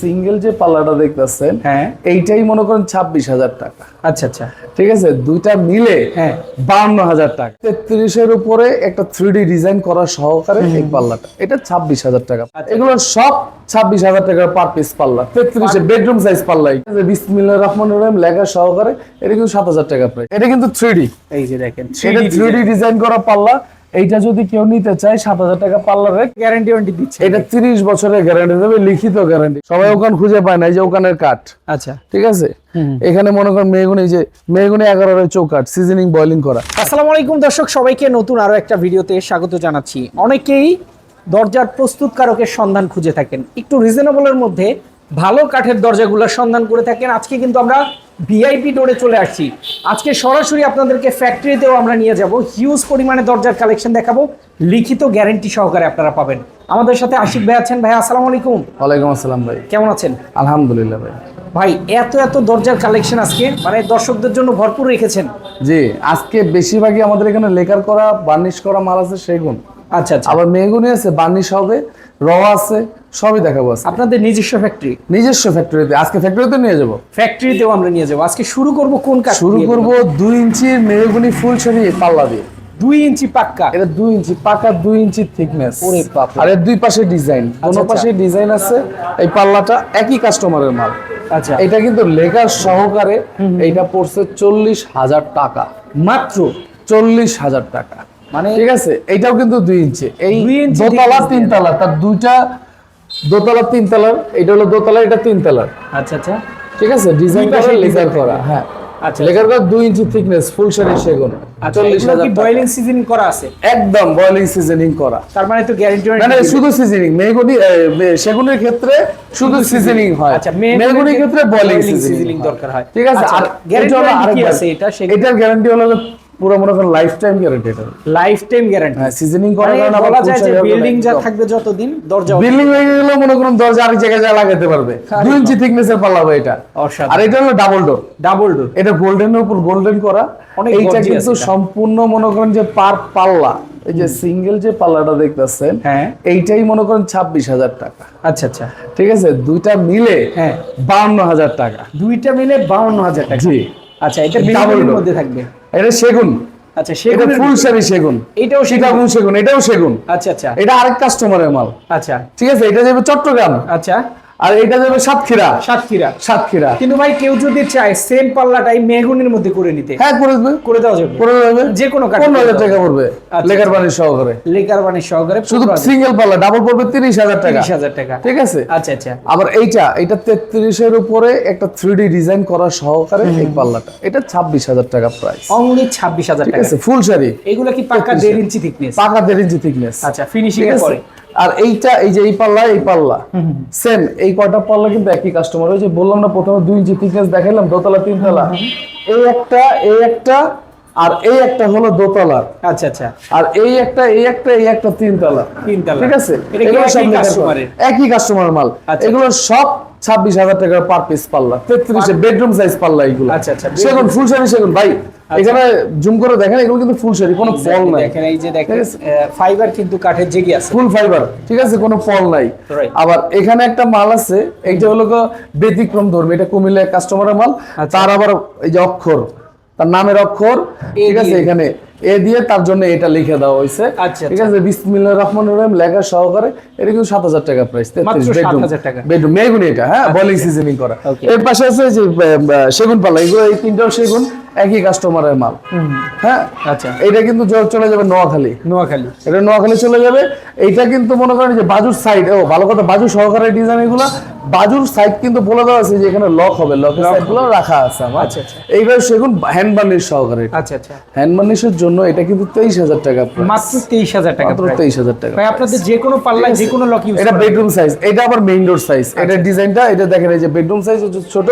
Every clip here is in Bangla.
সিঙ্গেল যে পাল্লাটা দেখতেছেন হ্যাঁ। এইটাই মনে করেন ছাব্বিশ হাজার টাকা। আচ্ছা আচ্ছা। ঠিক আছে? দুইটা মিলে হ্যাঁ। বাউন্ন হাজার টাকা। তেত্রিশের উপরে একটা থ্রি ডিজাইন করা সহকারে এই পাল্লাটা। এটা ছাব্বিশ হাজার টাকা। আচ্ছা। এগুলো সব ছাব্বিশ হাজার টাকার পার পিস পাল্লা। তেত্রিশে বেডরুম সাইজ পাল্লা বিসমিল্লাহ রহমান রহিম লেখা সহকারে এটা কিন্তু সাত হাজার টাকা প্রায় এটা কিন্তু থ্রি এই যে দেখেন থ্রি ডিজাইন করা পাল্লা। এইটা যদি কেউ নিতে চায় সাত হাজার টাকা পাল্লা রেট গ্যারান্টি ওয়ারেন্টি দিচ্ছে। এটা তিরিশ বছরের গ্যারান্টি দেবে লিখিত গ্যারান্টি সবাই ওখান খুঁজে পায় না এই যে ওখানের কাঠ। আচ্ছা। ঠিক আছে? এখানে মনে করেন মেগুনি যে মেগুনি এগারো চৌকাঠ সিজনিং বয়লিং করা। আসসালামু আলাইকুম দর্শক সবাইকে নতুন আরও একটা ভিডিওতে স্বাগত জানাচ্ছি। অনেকেই দরজার প্রস্তুতকারকের সন্ধান খুঁজে থাকেন। একটু রিজনেবলের মধ্যে ভালো কাঠের দরজাগুলোর সন্ধান করে থাকেন। আজকে কিন্তু আমরা ভিআইপি ডোরে চলে আসছি। আজকে সরাসরি আপনাদেরকে ফ্যাক্টরিতেও আমরা নিয়ে যাব। হিউজ পরিমাণে দরজার কালেকশন দেখাবো। লিখিত গ্যারেন্টি সহকারে আপনারা পাবেন। আমাদের সাথে আশিক ভাই আছেন। ভাই আসসালামু আলাইকুম। ওয়ালাইকুম আসসালাম ভাই। কেমন আছেন? আলহামদুলিল্লাহ ভাই। ভাই এত এত দরজার কালেকশন আজকে মানে দর্শকদের জন্য ভরপুর রেখেছেন। জি আজকে বেশিরভাগই আমাদের এখানে লেকার করা বার্নিশ করা মাল আছে সেগুন। আচ্ছা আচ্ছা। আবার মেগুনি আছে বার্নিশ হবে র আছে সবই দেখাবো। আপনাদের নিজস্ব ফ্যাক্টরি নিজস্ব ফ্যাক্টরিতে আজকে ফ্যাক্টরিতে নিয়ে যাব। ফ্যাক্টরিতেও আমরা নিয়ে যাব। আজকে শুরু করব কোন কাজ শুরু করব দুই ইঞ্চি মেগুনি ফুল ছড়ি পাল্লা দিয়ে। দুই ইঞ্চি পাক্কা? এটা দুই ইঞ্চি পাকা দুই ইঞ্চি থিকনেস ওরে বাপরে। আর দুই পাশে ডিজাইন কোনো আচ্ছা। পাশে ডিজাইন আছে এই পাল্লাটা একই কাস্টমারের মাল। আচ্ছা। এটা কিন্তু লেখার সহকারে এইটা পড়ছে চল্লিশ হাজার টাকা। মাত্র? চল্লিশ হাজার টাকা। মানে ঠিক আছে? এইটাও কিন্তু দুই ইঞ্চি। এই দোতলা তিনতলা তার দুইটা দোতলা তিনতলার এটা হলো দোতলা এটা তিনতলার। আচ্ছা আচ্ছা। ঠিক আছে? ডিজাইন দুই পাশে করা হ্যাঁ। আচ্ছা লেখার করা দুই ইঞ্চি থিকনেস ফুল শাড়ি সেগুন। আচ্ছা চল্লিশ এগুলো হাজার কি। বয়েলিং সিজনিং করা আছে? একদম বয়লিং সিজনিং করা। তার মানে তো গ্যারান্টি না না শুধু সিজনিং মেহগুনি এ, মে- সেগুনের ক্ষেত্রে শুধু সিজনিং হয়। আচ্ছা মেহগুনির ক্ষেত্রে বয়লিং সিজনিং সিজনিং দরকার হয়। ঠিক আছে? আর গ্যারান্টি কি আছে? এটা এটার গ্যারান্টি হলো পুরো মনে করেন লাইফ টাইম গ্যারান্টি এটা লাইফ টাইম গ্যারান্টি হ্যাঁ সিজনিং করার কারণে বলা যায় যে বিল্ডিং যা থাকবে যতদিন দরজা বিল্ডিং হয়ে গেলে মনে করুন দরজা আরেক জায়গায় যা লাগাতে পারবে। ইঞ্চি থিকনেস এর পাল্লা হবে এটা আর এটা হলো ডাবল ডোর ডাবল ডোর এটা গোল্ডেনের উপর গোল্ডেন করা। এইটা কিন্তু সম্পূর্ণ মনে করেন যে পার পাল্লা। এই যে সিঙ্গেল যে পাল্লাটা দেখতেছেন হ্যাঁ। এইটাই মনে করেন ছাব্বিশ হাজার টাকা। আচ্ছা আচ্ছা। ঠিক আছে? দুইটা মিলে হ্যাঁ। বাউন্ন হাজার টাকা। দুইটা মিলে বাউন্ন হাজার টাকা। জি। আচ্ছা এটা বিল্ডিং door। মধ্যে থাকবে। এটা সেগুন। আচ্ছা সেগুন ফুল শাড়ি সেগুন। এটাও সীতাগুন সেগুন এটাও সেগুন। আচ্ছা আচ্ছা। এটা আরেক কাস্টমারের মাল। আচ্ছা। ঠিক আছে এটা যাবে চট্টগ্রাম। আচ্ছা। আর এটা যাবে সাতক্ষীরা? সাতক্ষীরা। সাতক্ষীরা। কিন্তু ভাই কেউ যদি চায় সেম পাল্লাটাই মেগুনের মধ্যে করে নিতে। হ্যাঁ করে দেবে। করে দেওয়া যাবে। করে দেবে যে কোনো কাঠ পনেরো হাজার টাকা পড়বে আচ্ছা। লেখার বাণী সহকারে। লেকার বাণী সহকারে শুধু সিঙ্গেল পাল্লা ডাবল পড়বে তিরিশ হাজার টাকা। তিরিশ হাজার টাকা। ঠিক আছে? আচ্ছা আচ্ছা। আবার এইটা এটা তেত্রিশের উপরে একটা থ্রি ডিজাইন করা সহকারে এই পাল্লাটা। এটা ছাব্বিশ হাজার টাকা প্রাইস অনলি ছাব্বিশ হাজার ঠিক টাকা। আছে? ফুল শাড়ি। এগুলো কি পাক্কা দেড় ইঞ্চি থিকনেস পাকা দেড় ইঞ্চি থিকনেস আচ্ছা ফিনিশিং এর পরে। আর এইটা এই যে এই পাল্লা এই পাল্লা। সেম এই কয়টা পাল্লা কিন্তু একই কাস্টমার ওই যে বললাম না প্রথমে দুই ইঞ্চি থিকনেস দেখাইলাম দোতলা তিনতলা এই একটা এই একটা আর এই একটা হলো দোতলার আচ্ছা আচ্ছা। আর এই একটা এই একটা এই একটা তিনতলা তিনতলা। ঠিক আছে? এগুলো সব একই কাস্টমার মাল। আচ্ছা। এগুলো সব ছাব্বিশ হাজার টাকার পার পিস পাল্লা। তেত্রিশে বেডরুম সাইজ পাল্লা এগুলো। আচ্ছা, আচ্ছা, সেগুন ফুল সাইজ সেগুন ভাই। এখানে জুম করে দেখেন এগুলো কিন্তু ফুল শাড়ি কোনো ফল নাই। দেখেন এই যে দেখেন ফাইবার কিন্তু কাঠের জেগে আছে। ফুল ফাইবার ঠিক আছে কোনো ফল নাই। আবার এখানে একটা মাল আছে এইটা হলো গো ব্যতিক্রম ধর্মী এটা কুমিল্লার কাস্টমারের মাল। আচ্ছা। তার আবার এই যে অক্ষর তার নামের অক্ষর ঠিক আছে এখানে এ দিয়ে তার জন্য এটা লিখে দেওয়া হয়েছে। আচ্ছা, ঠিক আছে বিসমিল্লাহ রহমান রহিম লেখা সহকারে এটা কিন্তু সাত হাজার টাকা প্রাইস বেডরুম 7,000 বেডরুম মেগুনি এটা হ্যাঁ বলিং সিজনিং করা। এর পাশে আছে যে সেগুন পাল্লা এগুলো এই তিনটাও সেগুন একই কাস্টমারের মাল। হ্যাঁ? আচ্ছা। এটা কিন্তু চলে যাবে নোয়াখালী। নোয়াখালী। এটা নোয়াখালী চলে যাবে। এইটা কিন্তু মনে করেন যে বাজুর সাইড ও ভালো কথা বাজু সহকারে ডিজাইন এগুলো বাজুর সাইড কিন্তু বলে দেওয়া আছে যে এখানে লক হবে লকের সাইডগুলো রাখা আছে আমার। আচ্ছা, আচ্ছা। এইবার সেগুন হ্যান্ড বার্নিশ সহকারে। আচ্ছা আচ্ছা। হ্যান্ড বার্নিশের জন্য এটা কিন্তু তেইশ হাজার টাকা মাত্র তেইশ হাজার টাকা মাত্র। তেইশ হাজার টাকা ভাই আপনাদের যে কোনো পাল্লায় যে কোনো লক ইউজ এটা বেডরুম সাইজ এটা আবার মেইন ডোর সাইজ আচ্ছা। এটা ডিজাইনটা এটা দেখেন এই যে বেডরুম সাইজ হচ্ছে ছোট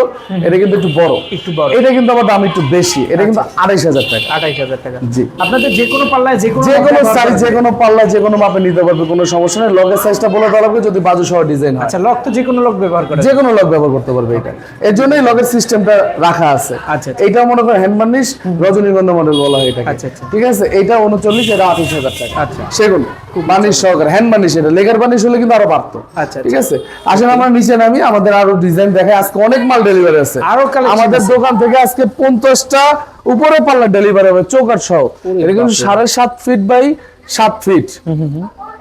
এটা কিন্তু একটু বড়। একটু বড়। এটা কিন্তু আবার দাম একটু বেশি। এটা কিন্তু আড়াইশ হাজার টাকা। আঠাইশ হাজার টাকা। জি। আপনাদের যে কোনো পাল্লায় যে কোনো যে কোনো সাইজ যে কোনো পাল্লা যে কোনো মাপে নিতে পারবে কোনো সমস্যা নেই। লগের সাইজটা বলে দেওয়া লাগবে যদি বাজু সহ ডিজাইন হয়। আচ্ছা লক তো যে কোনো লক ব্যবহার করে যে কোনো লক ব্যবহার করতে পারবে এটা। এর জন্যই লগের সিস্টেমটা রাখা আছে। আচ্ছা, আচ্ছা। এটা মনে হ্যান্ড বার্নিশ রজনীগন্ধা মডেল বলা হয় এটাকে। আচ্ছা, আচ্ছা। ঠিক আছে? এটা উনচল্লিশ এটা আঠাশ হাজার টাকা। আচ্ছা। বানিশ সহকারে হ্যান্ড এটা। লেগার বানিশ হলে কিন্তু আরও পারতো আচ্ছা, ঠিক আছে? আসেন আমরা নিচে নামি আমাদের আরও ডিজাইন দেখায় আজকে অনেক মাল ডেলিভারি আছে। আরও আমাদের দোকান থেকে আজকে পঞ্চাশটা উপরে পাল্লা ডেলিভারি হবে চৌকাট সহ। এটা কিন্তু সাড়ে সাত ফিট বাই সাত ফিট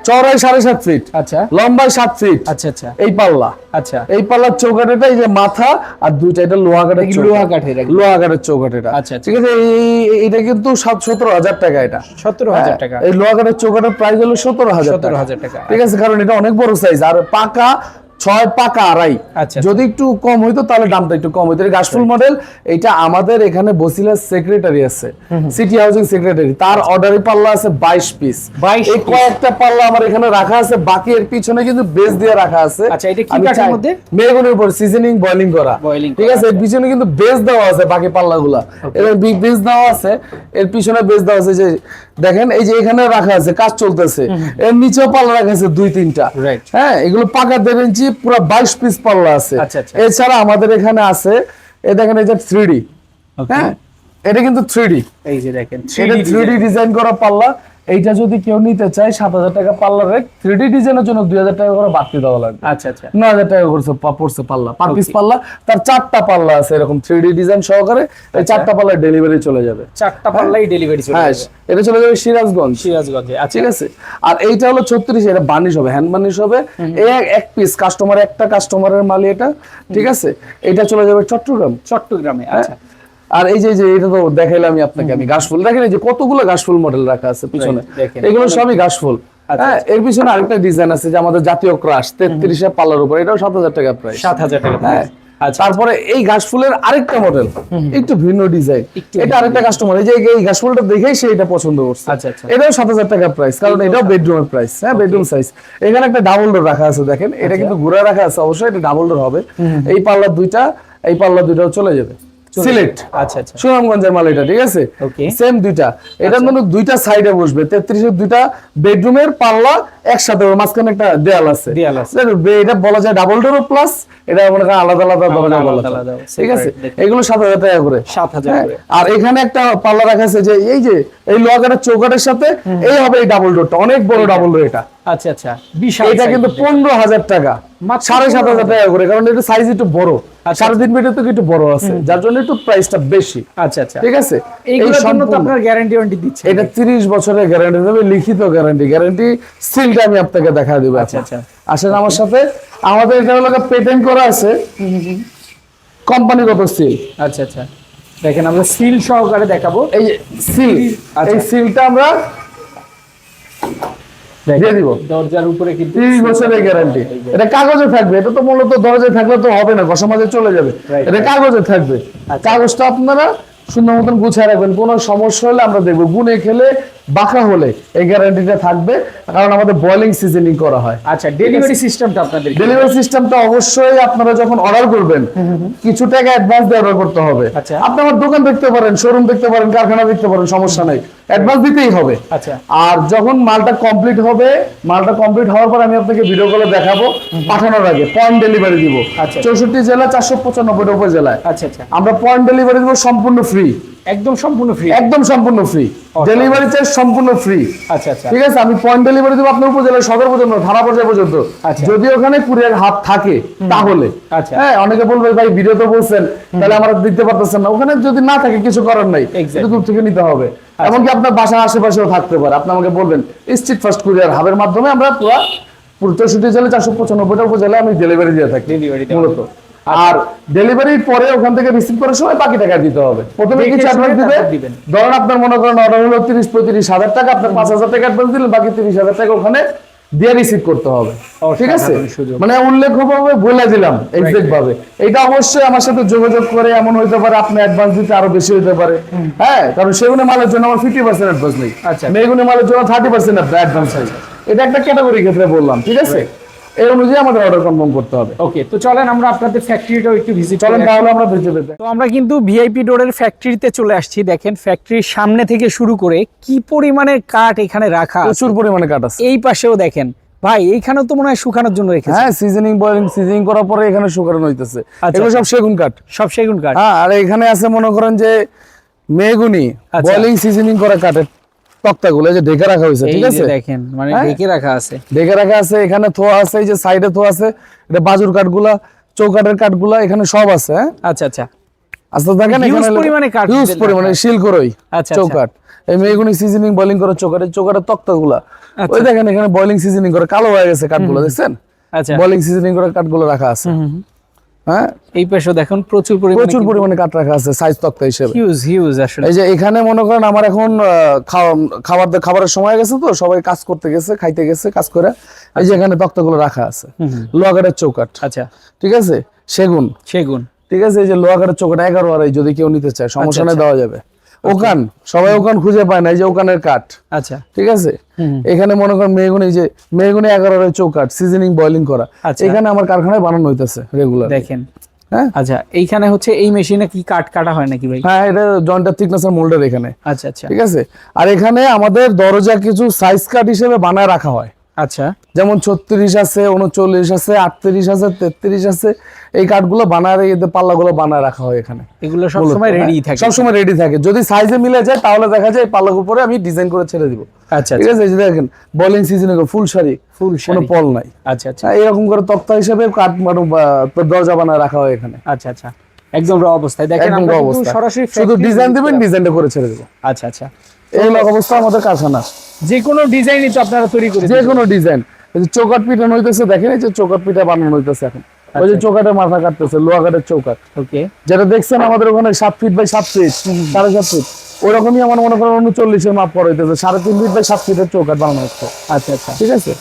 চওড়াই সাড়ে সাত ফিট আচ্ছা। লম্বায় সাত ফিট আচ্ছা আচ্ছা। এই পাল্লা। আচ্ছা। এই পাল্লার চৌকাঠেটা এই যে মাথা আর দুইটা এটা লোহা কাঠের লোহা কাঠের। লোহা কাঠের চৌকাঠ এটা আচ্ছা, আচ্ছা। ঠিক আছে এই- এটা কিন্তু সাত সতেরো হাজার টাকা এটা। সতেরো হাজার হ্যাঁ, টাকা। এই লোহা কাঠের চৌকাঠের প্রাইস হলো সতেরো হাজার সতেরো হাজার টাকা। ঠিক আছে কারণ এটা অনেক বড় সাইজ আর পাকা ছয় পাকা আড়াই। আচ্ছা, যদি একটু কম হইতো তাহলে দামটা একটু কম হইতো। গাছফুল মডেল এটা আমাদের এখানে বসিলার সেক্রেটারি আছে সিটি হাউজিং সেক্রেটারি তার অর্ডারি পাল্লা আছে বাইশ পিস এই কয়েকটা পাল্লা আমার এখানে রাখা আছে বাকি এর পিছনে কিন্তু বেস দিয়ে রাখা আছে। আচ্ছা? মেহগনির উপর সিজনিং বয়লিং করা। ঠিক আছে? এর পিছনে কিন্তু বেস দেওয়া আছে বাকি পাল্লা পাল্লাগুলা এর বেস দেওয়া আছে এর পিছনে বেস দেওয়া আছে যে দেখেন এই যে এখানে রাখা আছে কাজ চলতেছে। এর নিচেও পাল্লা রাখা আছে দুই তিনটা. হ্যাঁ এগুলো পাকা দেড় ইঞ্চি পুরো বাইশ পিস পাল্লা আছে। আচ্ছা, আচ্ছা। এছাড়া আমাদের এখানে আছে এ দেখেন এই যে থ্রি হ্যাঁ? এটা কিন্তু থ্রি এই যে দেখেন এটা 3D থ্রি ডিজাইন করা পাল্লা। এইটা যদি কেউ নিতে চায় সাত হাজার টাকা পাল্লা রেট থ্রি ডি ডিজাইনের জন্য দুই হাজার টাকা করে বাড়তি দেওয়া লাগবে। আচ্ছা আচ্ছা। নয় হাজার টাকা করছে পড়ছে পাল্লা পার পিস পাল্লা তার চারটা পাল্লা আছে এরকম থ্রি ডি ডিজাইন সহকারে এই চারটা পাল্লা ডেলিভারি চলে যাবে। চারটা পাল্লাই ডেলিভারি চলে হ্যাঁ এটা চলে যাবে সিরাজগঞ্জ। সিরাজগঞ্জে আচ্ছা। ঠিক আছে? আর এইটা হলো ছত্রিশ এটা বানিশ হবে হ্যান্ড বানিশ হবে। এই এক- এক পিস কাস্টমার একটা কাস্টমারের মালি এটা। ঠিক আছে? এটা চলে যাবে চট্টগ্রাম। চট্টগ্রামে হ্যাঁ? আচ্ছা। আর এই যে যে এটা তো দেখাইলাম আমি আপনাকে আমি ঘাসফুল। দেখেন এই যে কতগুলো ঘাসফুল মডেল রাখা আছে পিছনে। এগুলো সবই ঘাসফুল। আচ্ছা, হ্যাঁ এর পিছনে আরেকটা ডিজাইন আছে যে আমাদের জাতীয় ক্রাশ তেত্রিশে পাল্লার উপর। এটাও সাত হাজার টাকা প্রাইস সাত হাজার টাকা হ্যাঁ আচ্ছা। তারপরে এই ঘাসফুলের আরেকটা মডেল একটু ভিন্ন ডিজাইন এটা আরেকটা কাস্টমার এই যে এই ঘাসফুলটা দেখেই সে এটা পছন্দ করছে। আচ্ছা, আচ্ছা। এটাও সাত হাজার টাকা প্রাইস কারণ এটাও বেডরুমের প্রাইস হ্যাঁ বেডরুম সাইজ এখানে একটা ডাবল ডোর রাখা আছে দেখেন। আচ্ছা। এটা কিন্তু ঘুরে রাখা আছে অবশ্যই এটা ডাবল ডোর হবে। এই পাল্লা দুইটা এই পাল্লা দুইটাও চলে যাবে। সিলেক্ট আচ্ছা আচ্ছা। সুনামগঞ্জের মাল এটা ঠিক আছে. সেম দুইটা। এটার মধ্যে দুইটা সাইডে বসবে। তেত্রিশের দুইটা বেডরুমের পাল্লা একসাথে মাঝখানে একটা দেয়াল আছে। দেয়াল আছে। এটা বলা যায় ডাবল ডোর প্লাস এটা মনে করেন আলাদা আলাদা দরজা বলা আলাদা আলাদা, ঠিক আছে? এগুলো সাত হাজার টাকা করে। সাত হাজার হ্যাঁ, করে। আর এখানে একটা পাল্লা রাখা আছে যে এই যে এই লোহাকারের চৌকাটের সাথে এই হবে এই ডাবল ডোরটা অনেক বড় ডাবল ডোর এটা। আচ্ছা আচ্ছা। এটা কিন্তু পনেরো হাজার টাকা। সাড়ে সাত হাজার টাকা করে কারণ এটা সাইজ একটু বড়। সাড়ে তিন মিটার থেকে একটু বড় আছে যার জন্য একটু প্রাইসটা বেশি। আচ্ছা আচ্ছা। ঠিক আছে? এইগুলোর জন্য তো আপনার গ্যারান্টি ওয়ারেন্টি দিচ্ছে এটা তিরিশ বছরের গ্যারান্টি দেবে লিখিত গ্যারান্টি গ্যারান্টি সিলটা আমি আপনাকে দেখা দেবো আচ্ছা, আচ্ছা। আসেন আমার সাথে। আমাদের এটা হলো পেটেন্ট করা আছে। কোম্পানিগত সিল আচ্ছা আচ্ছা। দেখেন আমরা সিল সহকারে দেখাবো। এই সিল আচ্ছা। এই সিলটা আমরা দিয়ে দিব। দরজার উপরে কিন্তু তিরিশ বছরের গ্যারান্টি এটা কাগজে থাকবে এটা তো মূলত দরজায় থাকলে তো হবে না চলে যাবে। এটা কাগজে থাকবে। আচ্ছা। কাগজটা আপনারা সুন্দর মতন গুছিয়ে রাখবেন কোনো সমস্যা হলে আমরা দেখব। গুনে খেলে বাঁকা হলে এই গ্যারান্টিটা থাকবে কারণ আমাদের বয়লিং সিজনিং করা হয়। আচ্ছা ডেলিভারি সিস্টেমটা আপনাদের ডেলিভারি সিস্টেমটা অবশ্যই আপনারা যখন অর্ডার করবেন কিছু টাকা অ্যাডভান্স দিয়ে অর্ডার করতে হবে। আচ্ছা। আপনি আমার দোকান দেখতে পারেন শোরুম দেখতে পারেন কারখানা দেখতে পারেন সমস্যা নাই। অ্যাডভান্স দিতেই হবে। আচ্ছা। আর যখন মালটা কমপ্লিট হবে মালটা কমপ্লিট হওয়ার পর আমি আপনাকে ভিডিও কলে দেখাবো পাঠানোর আগে পয়েন্ট ডেলিভারি দিব। আচ্ছা। চৌষট্টি জেলা চারশো পঁচানব্বইটা উপজেলায় আচ্ছা আচ্ছা। আমরা পয়েন্ট ডেলিভারি দিব সম্পূর্ণ ফ্রি একদম সম্পূর্ণ ফ্রি একদম সম্পূর্ণ ফ্রি ডেলিভারি চার্জ সম্পূর্ণ ফ্রি আচ্ছা আচ্ছা। ঠিক আছে? আমি পয়েন্ট ডেলিভারি দেবো আপনার উপজেলায় সদর পর্যন্ত থানা পর্যায়ে পর্যন্ত। আচ্ছা। যদি ওখানে কুরিয়ার হাত থাকে তাহলে। আচ্ছা। হ্যাঁ অনেকে বলবে ভাই ভিডিও তো বলছেন তাহলে আমরা দিতে পারতেছেন না। ওখানে যদি না থাকে কিছু করার নাই. দূর থেকে নিতে হবে। এমনকি আপনার বাসার আশেপাশেও থাকতে পারে। আপনি আমাকে বলবেন স্ট্রিট ফার্স্ট কুরিয়ার হাবের মাধ্যমে আমরা পুরো পুরো চৌষট্টি জেলা চারশো পঁচানব্বইটা উপজেলায় আমি ডেলিভারি দিয়ে থাকি মূলত। আর ডেলিভারির পরে ওখান থেকে রিসিভ করার সময় বাকি টাকা দিতে হবে। প্রথমে কিছু অ্যাডভান্স দিবেন। ধরেন আপনার মনে করেন অর্ডার হলো তিরিশ পঁয়ত্রিশ হাজার টাকা আপনার পাঁচ হাজার টাকা অ্যাডভান্স দিলেন বাকি তিরিশ হাজার টাকা ওখানে দিয়ে রিসিভ করতে হবে। ঠিক আছে? মানে উল্লেখ ভাবে বলে দিলাম এক্সাক্ট ভাবে এটা অবশ্যই আমার সাথে যোগাযোগ করে এমন হইতে পারে আপনি অ্যাডভান্স দিতে আরও বেশি হইতে পারে। হ্যাঁ কারণ সেগুনে মালের জন্য আমার ফিফটি পার্সেন্ট অ্যাডভান্স নেই। মেগুনে মালের জন্য থার্টি পার্সেন্ট অ্যাডভান্স আছে এটা একটা ক্যাটাগরি ক্ষেত্রে বললাম ঠিক আছে? এই অনুযায়ী আমাদের অর্ডার কনফার্ম করতে হবে। ওকে তো চলেন আমরা আপনাদের ফ্যাক্টরিটাও একটু ভিজিট চলেন তাহলে আমরা পেতে তো আমরা কিন্তু ভিআইপি ডোরের ফ্যাক্টরিতে চলে আসছি। দেখেন ফ্যাক্টরির সামনে থেকে শুরু করে কি পরিমাণের কাঠ এখানে রাখা প্রচুর পরিমাণে কাট আছে। এই পাশেও দেখেন। ভাই এইখানেও তো মনে হয় শুকানোর জন্য রেখেছে। হ্যাঁ সিজনিং বয়লিং সিজনিং করার পরে এখানে শুকানো হইতেছে। আচ্ছা, এগুলো সব সেগুন কাঠ। সব সেগুন কাঠ। হ্যাঁ আর এখানে আছে মনে করেন যে মেগুনি আচ্ছা। বয়লিং সিজনিং করা কাঠের তক্তাগুলো যে ঢেকে রাখা হয়েছে ঠিক আছে? দেখেন মানে হ্যাঁ? ঢেকে রাখা আছে। ঢেকে রাখা আছে এখানে থোয়া আছে এই যে সাইডে থোয়া আছে এটা বাজুর কাঠগুলা চৌকাঠের কাঠগুলা এখানে সব আছে হ্যাঁ? আচ্ছা আচ্ছা। আস্তে দেখেন এখানে পরিমাণে কাঠ পরিমাণে শিল করই আচ্ছা, আচ্ছা। চৌকাঠ। এই মেয়েগুনি সিজনিং বয়লিং করে চৌকাঠের চৌকাঠের তক্তাগুলা। আচ্ছা। ওই দেখেন এখানে সিজনিং করে কালো হয়ে গেছে কাঠগুলো দেখছেন? আচ্ছা। বয়লিং সিজনিং করে কাঠগুলো রাখা আছে। হ্যাঁ? এই দেখুন প্রচুর পরিমাণে প্রচুর পরিমাণে কাঠ রাখা আছে সাইজ তক্তা হিসেবে। হিউজ হিউজ আসলে। এই যে এখানে মনে করেন আমার এখন খাবার খাবারের সময় গেছে তো সবাই কাজ করতে গেছে খাইতে গেছে কাজ করে। এই যে এখানে তক্তাগুলো রাখা আছে। লোহাগাড়ের চৌকাট আচ্ছা। ঠিক আছে? সেগুন। সেগুন। ঠিক আছে? এই যে লোহাগাড়ের চৌকাট এগারো আড়াই যদি কেউ নিতে চায় সমস্যা নেই আচ্ছা। দেওয়া যাবে। ওখান সবাই ওখান খুঁজে পায় না এই যে ওখানের কাঠ। আচ্ছা। ঠিক আছে? এখানে মনে করেন মেগুনি যে মেগুনি এগারো চৌকাঠ সিজনিং বয়লিং করা। আচ্ছা। এখানে আমার কারখানায় বানানো হইতেছে রেগুলার দেখেন। হ্যাঁ? আচ্ছা এইখানে হচ্ছে এই মেশিনে কি কাট কাটা হয় নাকি ভাই? হ্যাঁ এটা জয়েন্টার থিকনেসের মোল্ডার এখানে। আচ্ছা আচ্ছা। ঠিক আছে? আর এখানে আমাদের দরজা কিছু সাইজ কাট হিসেবে বানায় রাখা হয়। আচ্ছা। যেমন ছত্রিশ আছে উনচল্লিশ আছে আটত্রিশ আছে তেত্রিশ আছে এই কাঠগুলো বানায় এদের পাল্লাগুলো বানায় রাখা হয় এখানে। এগুলো সব সময় রেডি থাকে। সব সময় রেডি থাকে। যদি সাইজে মিলে যায় তাহলে দেখা যায় পাল্লার উপরে আমি ডিজাইন করে ছেড়ে দিব। আচ্ছা ঠিক আছে দেখেন বলিং সিজনে ফুল শাড়ি। ফুল কোনো পল নাই। আচ্ছা আচ্ছা। হ্যাঁ, এরকম করে তক্তা হিসেবে কাঠ মানে দরজা বানায় রাখা হয় এখানে। আচ্ছা আচ্ছা। একদম র অবস্থায়। দেখেন আমরা অবস্থা সরাসরি শুধু ডিজাইন দিবেন ডিজাইনটা করে ছেড়ে দেবো। আচ্ছা আচ্ছা। এই অবস্থা আমাদের কারখানা যে কোনো ডিজাইনই তো আপনারা তৈরি করে যে কোনো ডিজাইন। এই যে চৌকাট পিঠা হইতেছে দেখেন এই যে চৌকাট পিঠা বানানো হইতেছে এখন। ওই আচ্ছা। যে চৌকাটে মাথা কাটতেছে লোহা কাঠের চৌকাট ওকে। যেটা দেখছেন আমাদের ওখানে সাত ফিট বাই সাত ফিট সাড়ে সাত ফিট ওরকমই আমার মনে করেন উনচল্লিশের মাপ করা হইতেছে সাড়ে তিন ফিট বাই সাত ফিটের চৌকাট বানানো হচ্ছে। আচ্ছা আচ্ছা। ঠিক আছে?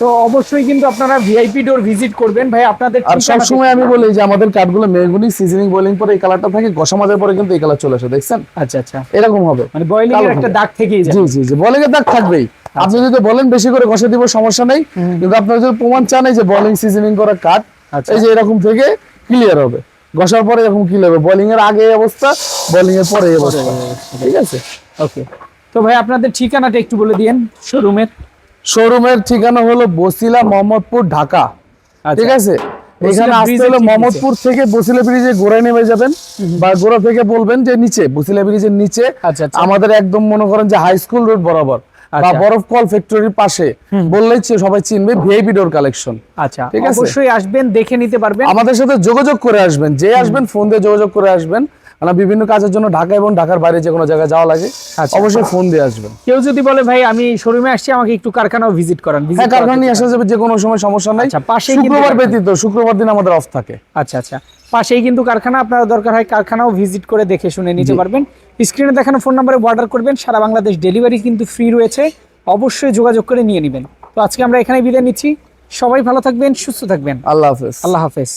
তো অবশ্যই কিন্তু আপনারা ভিআইপি ডোর ভিজিট করবেন। ভাই আপনাদের আর ঠিকানা সবসময় আমি বলি যে আমাদের কাঠগুলো মেগুনি সিজনিং বোলিং পরে এই কালারটা থাকে গসা মাজার পরে কিন্তু এই কালার চলে আসে দেখছেন? আচ্ছা আচ্ছা। এরকম হবে। মানে বয়লিং এর একটা দাগ থেকেই যায়। জি জি জি বলিং এর দাগ থাকবেই। আপনি যদি বলেন বেশি করে ঘষে দিব সমস্যা নেই। কিন্তু আপনার যদি প্রমাণ চান এই যে বলিং সিজনিং করা কাট আচ্ছা। এই যে এরকম থেকে ক্লিয়ার হবে। ঘষার পরে এরকম ক্লিয়ার হবে। বলিং এর আগে এই অবস্থা বলিং এর পরে এই অবস্থা। ঠিক আছে? ওকে তো ভাই আপনাদের ঠিকানাটা একটু বলে দিয়েন। শোরুমের শোরুমের ঠিকানা হলো বসিলা মোহাম্মদপুর ঢাকা। ঠিক আছে? এখানে আসতে হলে মোহাম্মদপুর থেকে বসিলা ব্রিজে গোড়ায় নেমে যাবেন বা গোড়া থেকে বলবেন যে নিচে বসিলা ব্রিজের নিচে। আচ্ছা, আচ্ছা। আমাদের একদম মনে করেন যে হাই স্কুল রোড বরাবর বা আচ্ছা। বরফ কল ফ্যাক্টরির পাশে বললেই সবাই চিনবে ভিআইপি ডোর কালেকশন আচ্ছা ঠিক আছে। অবশ্যই আসবেন দেখে নিতে পারবেন। আমাদের সাথে যোগাযোগ করে আসবেন। যে আসবেন ফোন দিয়ে যোগাযোগ করে আসবেন। কারণ বিভিন্ন কাজের জন্য ঢাকা এবং ঢাকার বাইরে যে কোনো জায়গায় যাওয়া লাগে আচ্ছা। অবশ্যই ফোন দিয়ে আসবেন। কেউ যদি বলে ভাই আমি শোরুমে আসছি আমাকে একটু কারখানাও ভিজিট করান হ্যাঁ কারখানা নিয়ে আসা যাবে যে কোনো সময় সমস্যা নাই। আচ্ছা, পাশেই কিন্তু শুক্রবার। ব্যতীত শুক্রবার দিন আমাদের অফ থাকে। আচ্ছা আচ্ছা। পাশেই কিন্তু কারখানা আপনার দরকার হয় কারখানাও ভিজিট করে দেখে শুনে নিতে পারবেন। স্ক্রিনে দেখানো ফোন নাম্বারে অর্ডার করবেন সারা বাংলাদেশ ডেলিভারি কিন্তু ফ্রি রয়েছে। অবশ্যই যোগাযোগ করে নিয়ে নেবেন। তো আজকে আমরা এখানে বিদায় নিচ্ছি। সবাই ভালো থাকবেন সুস্থ থাকবেন। আল্লাহ হাফেজ। আল্লাহ হাফেজ।